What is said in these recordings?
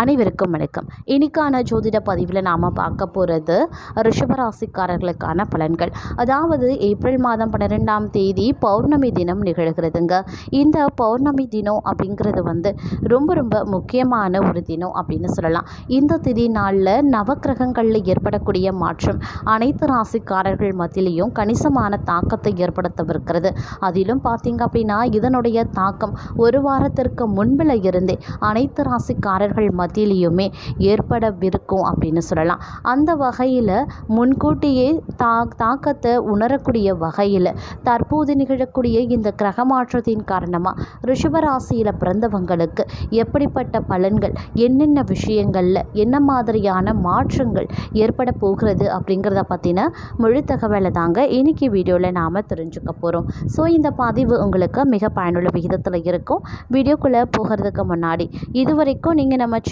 அனைவருக்கும் வணக்கம். இன்னைக்கான ஜோதிட பதிவில் நாம் பார்க்க போகிறது ரிஷபராசிக்காரர்களுக்கான பலன்கள். அதாவது ஏப்ரல் மாதம் பன்னிரெண்டாம் தேதி பௌர்ணமி தினம் நிகழ்கிறதுங்க. இந்த பௌர்ணமி தினம் அப்படிங்கிறது வந்து ரொம்ப ரொம்ப முக்கியமான ஒரு தினம் அப்படின்னு சொல்லலாம். இந்த திதி நாளில் நவக்கிரகங்களில் ஏற்படக்கூடிய மாற்றம் அனைத்து ராசிக்காரர்கள் மத்தியிலையும் கணிசமான தாக்கத்தை ஏற்படுத்தவிருக்கிறது. அதிலும் பார்த்தீங்க அப்படின்னா இதனுடைய தாக்கம் ஒரு வாரத்திற்கு முன்பில் இருந்தே அனைத்து ராசிக்காரர்கள் மத்தியிலையுமே ஏற்படவிருக்கும் அப்படின்னு சொல்லலாம். அந்த வகையில் முன்கூட்டியே தா தாக்கத்தை உணரக்கூடிய வகையில் தற்போது நிகழக்கூடிய இந்த கிரக மாற்றத்தின் காரணமாக ரிஷபராசியில் பிறந்தவங்களுக்கு எப்படிப்பட்ட பலன்கள் என்னென்ன விஷயங்களில் என்ன மாதிரியான மாற்றங்கள் ஏற்பட போகிறது அப்படிங்கிறத பற்றின முழு தகவலை தாங்க இன்னைக்கு வீடியோவில் நாம் தெரிஞ்சுக்க போகிறோம் ஸோ இந்த பதிவு உங்களுக்கு மிக பயனுள்ள விகிதத்தில் இருக்கும். வீடியோக்குள்ளே போகிறதுக்கு முன்னாடி இது வரைக்கும் நீங்கள் நம்ம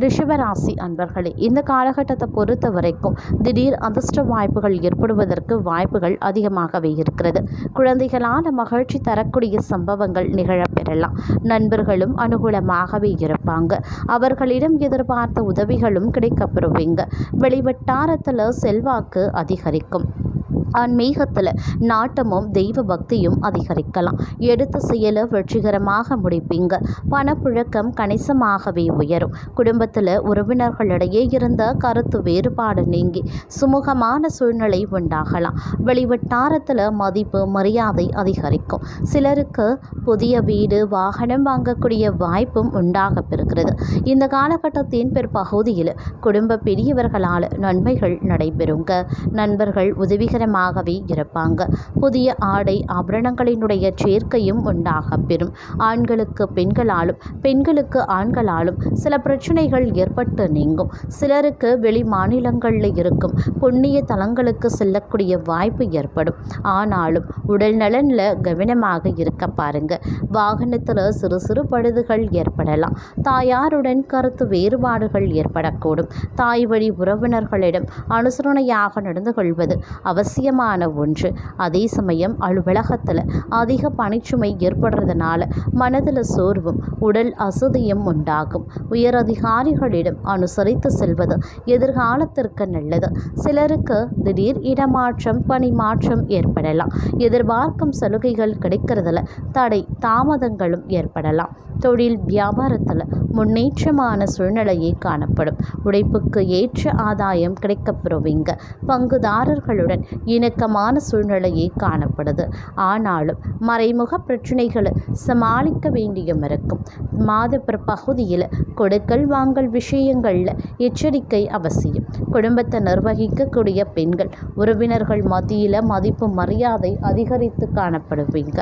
ரிஷபராசி அன்பர்களே இந்த காலகட்டத்தை பொறுத்த வரைக்கும் திடீர் அதிர்ஷ்ட வாய்ப்புகள் ஏற்படுவதற்கு வாய்ப்புகள் அதிகமாகவே இருக்கிறது. குழந்தைகளால் மகிழ்ச்சி தரக்கூடிய சம்பவங்கள் நிகழப்பெறலாம். நண்பர்களும் அனுகூலமாகவே இருப்பாங்க. அவர்களிடம் எதிர்பார்த்த உதவிகளும் கிடைக்கப்பெறுவீங்க. வெளிவட்டாரத்தில் செல்வாக்கு அதிகரிக்கும். ஆன்மீகத்தில் நாட்டமும் தெய்வ பக்தியும் அதிகரிக்கலாம். எடுத்த செயலை வெற்றிகரமாக முடிப்பீங்க. பணப்புழக்கம் கணிசமாகவே உயரும். குடும்பத்தில் உறவினர்களிடையே இருந்த கருத்து வேறுபாடு நீங்கி சுமூகமான சூழ்நிலை உண்டாகலாம். வெளிவட்டாரத்தில் மதிப்பு மரியாதை அதிகரிக்கும். சிலருக்கு புதிய வீடு வாகனம் வாங்கக்கூடிய வாய்ப்பும் உண்டாக பெறுகிறது. இந்த காலகட்டத்தின் பிற்பகுதியில் குடும்ப பெரியவர்களால் நன்மைகள் நடைபெறுங்க. நண்பர்கள் உதவிகரமாக ஆகவே இருப்பாங்க புதிய ஆடை ஆபரணங்களினுடைய சேர்க்கையும் உண்டாக பெறும். ஆண்களுக்கு பெண்களாலும் பெண்களுக்கு ஆண்களாலும் சில பிரச்சனைகள் ஏற்பட்டு நீங்கும். சிலருக்கு வெளி மாநிலங்களில் இருக்கும் புண்ணிய தலங்களுக்கு செல்லக்கூடிய வாய்ப்பு ஏற்படும். ஆனாலும் உடல் நலனில் கவனமாக இருக்க பாருங்க. வாகனத்தில் சிறு சிறு பழுதுகள் ஏற்படலாம். தாயாருடன் கருத்து வேறுபாடுகள் ஏற்படக்கூடும். தாய் வழி உறவினர்களிடம் அனுசரணையாக நடந்து கொள்வது அவசியம் முக்கியமான ஒன்று. அதே சமயம் அலுவலகத்தில் அதிக பணிச்சுமை ஏற்படுறதுனால மனதில் சோர்வும் உடல் அசதியும் உண்டாகும். உயர் அதிகாரிகளிடம் அனுசரித்து செல்வது எதிர்காலத்திற்கு நல்லது. சிலருக்கு திடீர் இடமாற்றம் பணி மாற்றம் ஏற்படலாம். எதிர்பார்க்கும் சலுகைகள் கிடைக்கிறதுல தடை தாமதங்களும் ஏற்படலாம். தொழில் வியாபாரத்தில் முன்னேற்றமான சூழ்நிலையே காணப்படும். உழைப்புக்கு ஏற்ற ஆதாயம் கிடைக்கப்பெறுவீங்க பங்குதாரர்களுடன் இணக்கமான சூழ்நிலையே காணப்படுது. ஆனாலும் மறைமுக பிரச்சனைகளை சமாளிக்க வேண்டியும் இருக்கும் மாத பகுதியில் கொடுக்கல் வாங்கல் விஷயங்களில் எச்சரிக்கை அவசியம். குடும்பத்தை நிர்வகிக்கக்கூடிய பெண்கள் உறவினர்கள் மத்தியில் மதிப்பு மரியாதை அதிகரித்து காணப்படுவீங்க.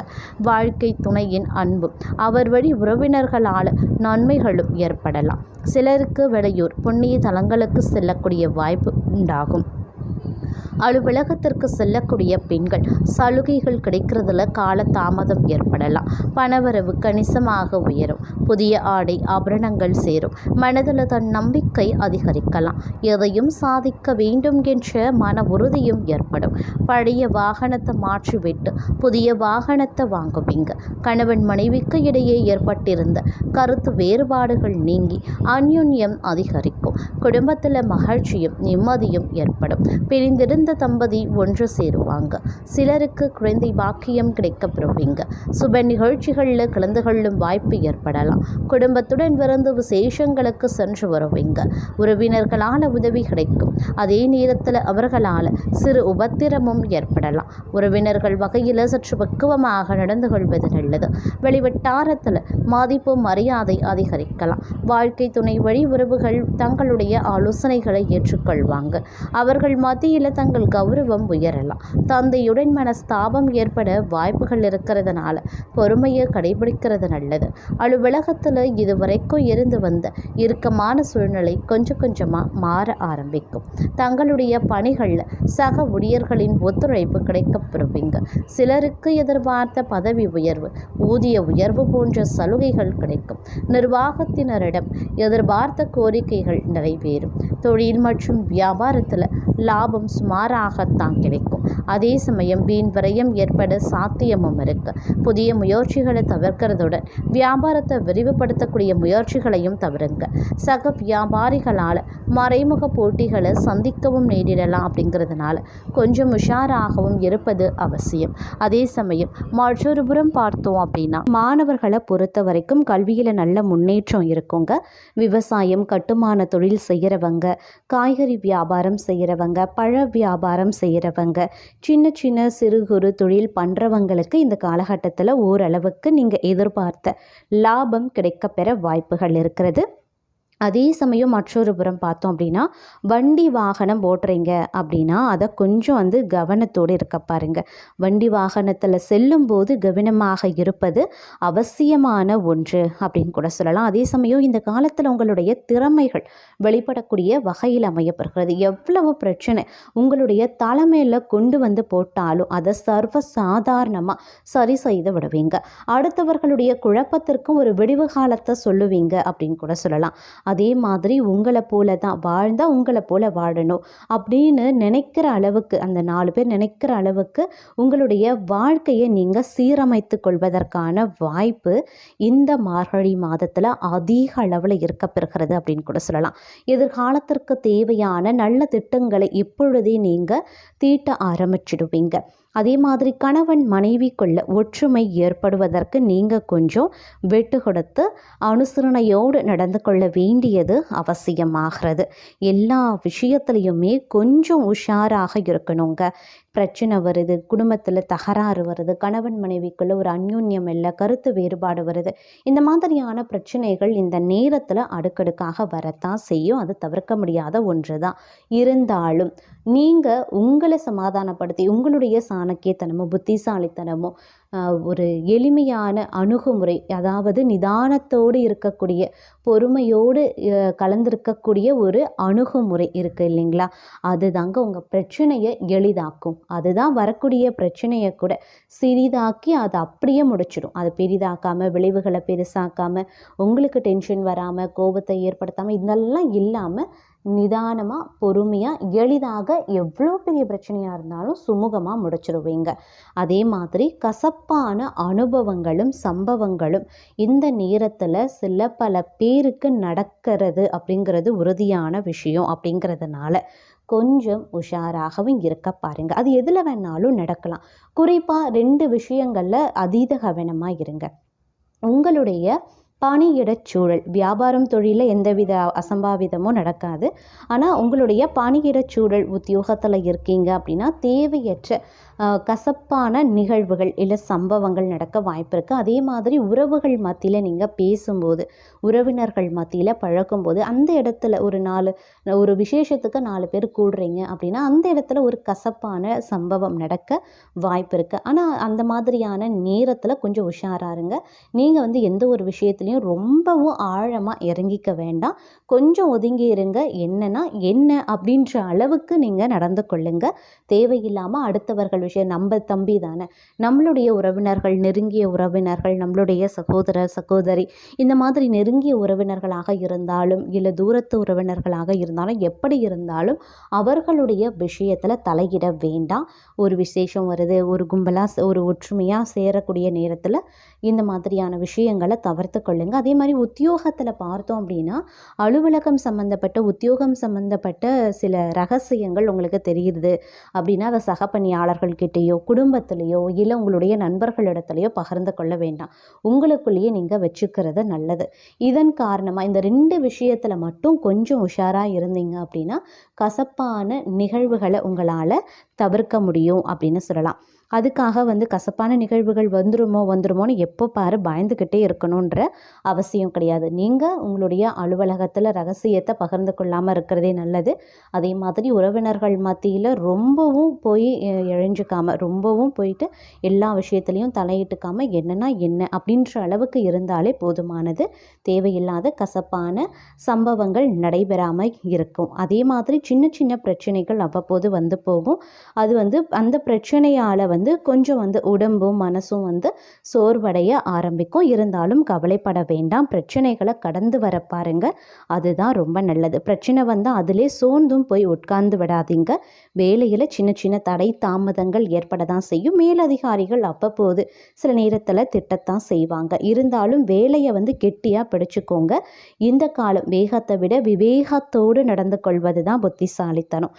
வாழ்க்கை துணையின் அன்பும் அவர் வழி உறவினர்களால் நன்மைகளும் ஏற்படலாம். சிலருக்கு வெளியூர் புண்ணிய தலங்களுக்கு செல்லக்கூடிய வாய்ப்பு உண்டாகும். அலுவலகத்திற்கு செல்லக்கூடிய பெண்கள் சலுகைகள் கிடைக்கிறதுல கால தாமதம் ஏற்படலாம். பணவரவு கணிசமாக உயரும். புதிய ஆடை ஆபரணங்கள் சேரும். மனதில் தன் நம்பிக்கை அதிகரிக்கலாம். எதையும் சாதிக்க வேண்டும் என்ற மன உறுதியும் ஏற்படும். பழைய வாகனத்தை மாற்றிவிட்டு புதிய வாகனத்தை வாங்குவீங்க. கணவன் மனைவிக்கு இடையே ஏற்பட்டிருந்த கருத்து வேறுபாடுகள் நீங்கி அந்யுன்யம் அதிகரிக்கும். குடும்பத்தில் மகிழ்ச்சியும் நிம்மதியும் ஏற்படும். பிரிந்திருந்த தம்பதி ஒன்று சேருவாங்க. சிலருக்கு குழந்தை பாக்கியம் கிடைக்க கிடைக்கப்பெறுவீங்க. சுப நிகழ்ச்சிகளில் கலந்து கொள்ளும் வாய்ப்பு ஏற்படலாம். குடும்பத்துடன் பிறந்து விசேஷங்களுக்கு சென்று வருவீங்க. உறவினர்களால் உதவி கிடைக்கும். அதே நேரத்தில் அவர்களால் சிறு உபத்திரமும் ஏற்படலாம். உறவினர்கள் வகையில் சற்று பக்குவமாக நடந்து கொள்வது நல்லது. வெளிவட்டாரத்தில் மதிப்பு மரியாதை அதிகரிக்கலாம். வாழ்க்கை துணை வழி உறவுகள் தங்களுடைய ஆலோசனைகளை ஏற்றுக்கொள்வாங்க. அவர்கள் மத்தியில் தங்கள் உங்கள் கௌரவம் உயரலாம். தந்தையுடன் மனஸ்தாபம் ஏற்பட வாய்ப்புகள் இருக்கிறதுனால பொறுமையை கடைபிடிக்கிறது நல்லது. அலுவலகத்தில் இதுவரைக்கும் இருந்து வந்த இறுக்கமான சூழ்நிலை கொஞ்சம் கொஞ்சமாக மாற ஆரம்பிக்கும். தங்களுடைய பணிகளில் சக ஊழியர்களின் ஒத்துழைப்பு கிடைக்கப்பெறுவீங்க சிலருக்கு எதிர்பார்த்த பதவி உயர்வு ஊதிய உயர்வு போன்ற சலுகைகள் கிடைக்கும். நிர்வாகத்தினரிடம் எதிர்பார்த்த கோரிக்கைகள் நிறைவேறும். தொழில் மற்றும் வியாபாரத்தில் லாபம் சுமாராகத்தான் கிடைக்கும். அதே சமயம் வீண் விரயம் ஏற்பட சாத்தியமும் இருக்கு. புதிய முயற்சிகளை தவிர்க்கிறதுடன் வியாபாரத்தை விரிவுபடுத்தக்கூடிய முயற்சிகளையும் தவிருங்க. சக வியாபாரிகளால் மறைமுக போட்டிகளை சந்திக்கவும் நேரிடலாம் அப்படிங்கிறதுனால கொஞ்சம் உஷாராகவும் இருப்பது அவசியம். அதே சமயம் மற்றொரு புறம் பார்த்தோம் அப்படின்னா மாணவர்களை பொறுத்த வரைக்கும் கல்வியில் நல்ல முன்னேற்றம் இருக்குங்க. விவசாயம் கட்டுமான தொழில் செய்கிறவங்க காய்கறி வியாபாரம் செய்கிறவங்க பழ வியாபாரம் வியாபாரம் செய்கிறவங்க சின்ன சின்ன சிறு குறு தொழில் பண்ணுறவங்களுக்கு இந்த காலகட்டத்தில் ஓரளவுக்கு நீங்கள் எதிர்பார்த்த லாபம் கிடைக்கப்பெற வாய்ப்புகள் இருக்கிறது. அதே சமயம் மற்றொரு புறம் பார்த்தோம் அப்படின்னா வண்டி வாகனம் ஓட்டுறீங்க அப்படின்னா அதை கொஞ்சம் வந்து கவனத்தோடு இருக்க பாருங்க. வண்டி வாகனத்தில் செல்லும்போது கவனமாக இருப்பது அவசியமான ஒன்று அப்படின்னு கூட சொல்லலாம். அதே சமயம் இந்த காலத்தில் உங்களுடைய திறமைகள் வெளிப்படக்கூடிய வகையில் அமையப்படுகிறது. எவ்வளவு பிரச்சனை உங்களுடைய தலைமையில் கொண்டு வந்து போட்டாலும் அதை சர்வ சாதாரணமாக சரி செய்து விடுவீங்க. அடுத்தவர்களுடைய குழப்பத்திற்கும் ஒரு விடிவு காலத்தை சொல்லுவீங்க அப்படின்னு கூட சொல்லலாம். அதே மாதிரி உங்களை போல தான் வாழ்ந்தால் உங்களை போல வாழணும் அப்படின்னு நினைக்கிற அளவுக்கு அந்த நாலு பேர் நினைக்கிற அளவுக்கு உங்களுடைய வாழ்க்கையை நீங்கள் சீரமைத்து கொள்வதற்கான வாய்ப்பு இந்த மார்கழி மாதத்தில் அதிக அளவில் இருக்கப்பெறுகிறது அப்படின்னு கூட சொல்லலாம். எதிர்காலத்திற்கு தேவையான நல்ல திட்டங்களை இப்பொழுதே நீங்கள் தீட்ட ஆரம்பிச்சிடுவீங்க. அதே மாதிரி கணவன் மனைவிக்குள்ள ஒற்றுமை ஏற்படுவதற்கு நீங்கள் கொஞ்சம் விட்டு கொடுத்து அனுசரணையோடு நடந்து கொள்ள வேண்டியது அவசியமாகிறது. எல்லா விஷயத்துலையுமே கொஞ்சம் உஷாராக இருக்கணுங்க. பிரச்சனை வருது குடும்பத்தில் தகராறு வருது கணவன் மனைவிக்குள்ளே ஒரு அந்யூன்யம் இல்லை கருத்து வேறுபாடு வருது. இந்த மாதிரியான பிரச்சனைகள் இந்த நேரத்தில் அடுக்கடுக்காக வரத்தான் செய்யும். அது தவிர்க்க முடியாத ஒன்று தான் இருந்தாலும் நீங்கள் உங்களை சமாதானப்படுத்தி உங்களுடைய சாணக்கியத்தனமோ புத்திசாலித்தனமோ ஒரு எளிமையான அணுகுமுறை அதாவது நிதானத்தோடு இருக்கக்கூடிய பொறுமையோடு கலந்திருக்கக்கூடிய ஒரு அணுகுமுறை இருக்குது இல்லைங்களா? அதுதாங்க உங்கள் பிரச்சனையை எளிதாக்கும். அதுதான் வரக்கூடிய பிரச்சனையை கூட சிறிதாக்கி அதை அப்படியே முடிச்சிடும். அதை பெரிதாக்காமல் விளைவுகளை பெருசாக்காமல் உங்களுக்கு டென்ஷன் வராமல் கோபத்தை ஏற்படுத்தாமல் இதெல்லாம் இல்லாமல் நிதானமாக பொறுமையாக எளிதாக எவ்வளோ பெரிய பிரச்சனையாக இருந்தாலும் சுமூகமாக முடிச்சிடுவீங்க அதே மாதிரி கசப்பான அனுபவங்களும் சம்பவங்களும் இந்த நேரத்தில் சில பல பேருக்கு நடக்கிறது அப்படிங்கிறது உறுதியான விஷயம் அப்படிங்கிறதுனால கொஞ்சம் உஷாராகவும் இருக்க பாருங்கள் அது எதில் வேணாலும் நடக்கலாம். குறிப்பாக ரெண்டு விஷயங்களில் அதீத கவனமாக இருங்க. உங்களுடைய பணியிடச் சூழல். வியாபாரம் தொழிலில் எந்தவித அசம்பாவிதமும் நடக்காது. ஆனால் உங்களுடைய பணியிடச் சூழல் உத்தியோகத்தில் இருக்கீங்க அப்படின்னா தேவையற்ற கசப்பான நிகழ்வுகள் இல்லை சம்பவங்கள் நடக்க வாய்ப்பு இருக்குது அதே மாதிரி உறவுகள் மத்தியில் நீங்கள் பேசும்போது உறவினர்கள் மத்தியில் பழகும்போது அந்த இடத்துல ஒரு நாலு ஒரு விசேஷத்துக்கு நாலு பேர் கூடுறீங்க அப்படின்னா அந்த இடத்துல ஒரு கசப்பான சம்பவம் நடக்க வாய்ப்பு இருக்குது ஆனால் அந்த மாதிரியான நேரத்தில் கொஞ்சம் உஷாராருங்க நீங்கள் வந்து எந்த ஒரு விஷயத்துலையும் ரொம்பவும் ஆழமாக இறங்கிக்க வேண்டாம். கொஞ்சம் ஒதுங்கி இருங்க. என்னன்னா என்ன அப்படின்ற அளவுக்கு நீங்கள் நடந்து கொள்ளுங்க. தேவையில்லாமல் அடுத்தவர்கள் விஷயம் நம்ம தம்பி தானே. நம்மளுடைய உறவினர்கள் நெருங்கிய உறவினர்கள் நம்மளுடைய சகோதரர் சகோதரி இந்த மாதிரி நெருங்கிய உறவினர்களாக இருந்தாலும் இல்லை தூரத்து உறவினர்களாக இருந்தாலும் எப்படி இருந்தாலும் அவர்களுடைய விஷயத்தில் தலையிட வேண்டாம். ஒரு விசேஷம் வருது ஒரு கும்பலாக ஒரு ஒற்றுமையாக சேரக்கூடிய நேரத்தில் இந்த மாதிரியான விஷயங்களை தவிர்த்து கொள்ளுங்க அதே மாதிரி உத்தியோகத்தில் பார்த்தோம் அப்படின்னா அலுவலகம் சம்மந்தப்பட்ட உத்தியோகம் சம்மந்தப்பட்ட சில ரகசியங்கள் உங்களுக்கு தெரியுது அப்படின்னா அதை சக பணியாளர்கள்கிட்டேயோ குடும்பத்திலேயோ இல்லை உங்களுடைய நண்பர்களிடத்துலையோ பகிர்ந்து கொள்ள வேண்டாம். உங்களுக்குள்ளேயே நீங்கள் வச்சுக்கிறது நல்லது. இதன் காரணமாக இந்த ரெண்டு விஷயத்தில் மட்டும் கொஞ்சம் உஷாராக இருந்தீங்க அப்படின்னா கசப்பான நிகழ்வுகளை உங்களால் தவிர்க்க முடியும் அப்படின்னு சொல்லலாம். அதுக்காக வந்து கசப்பான நிகழ்வுகள் வந்துருமோ வந்துருமோன்னு எப்போ பாரு பயந்துக்கிட்டே இருக்கணுன்ற அவசியம் கிடையாது. நீங்கள் உங்களுடைய அலுவலகத்தில் ரகசியத்தை பகிர்ந்து கொள்ளாமல் இருக்கிறதே நல்லது. அதே மாதிரி உறவினர்கள் மத்தியில் ரொம்பவும் போய் அஹ், இழைஞ்சிக்காம ரொம்பவும் போயிட்டு எல்லா விஷயத்துலையும் தலையிட்டுக்காம என்னன்னா என்ன அப்படின்ற அளவுக்கு இருந்தாலே போதுமானது. தேவையில்லாத கசப்பான சம்பவங்கள் நடைபெறாமல் இருக்கும். அதே மாதிரி சின்ன சின்ன பிரச்சனைகள் அவ்வப்போது வந்து போகும். அது வந்து அந்த பிரச்சனையால் வந்து வந்து கொஞ்சம் வந்து உடம்பும் மனசும் வந்து சோர்வடைய ஆரம்பிக்கும். இருந்தாலும் கவலைப்பட வேண்டாம். பிரச்சனைகளை கடந்து வர பாருங்க. அதுதான் ரொம்ப நல்லது. பிரச்சனை வந்தால் அதிலே சோர்ந்தும் போய் உட்கார்ந்து விடாதீங்க. வேலையில் சின்ன சின்ன தடை தாமதங்கள் ஏற்பட தான் செய்யும். மேலதிகாரிகள் அப்பப்போது சில நேரத்தில் திட்டத்தான் செய்வாங்க. இருந்தாலும் வேலையை வந்து கெட்டியாக பிடிச்சிக்கோங்க. இந்த காலம் வேகத்தை விட விவேகத்தோடு நடந்து கொள்வது தான் புத்திசாலித்தனம்.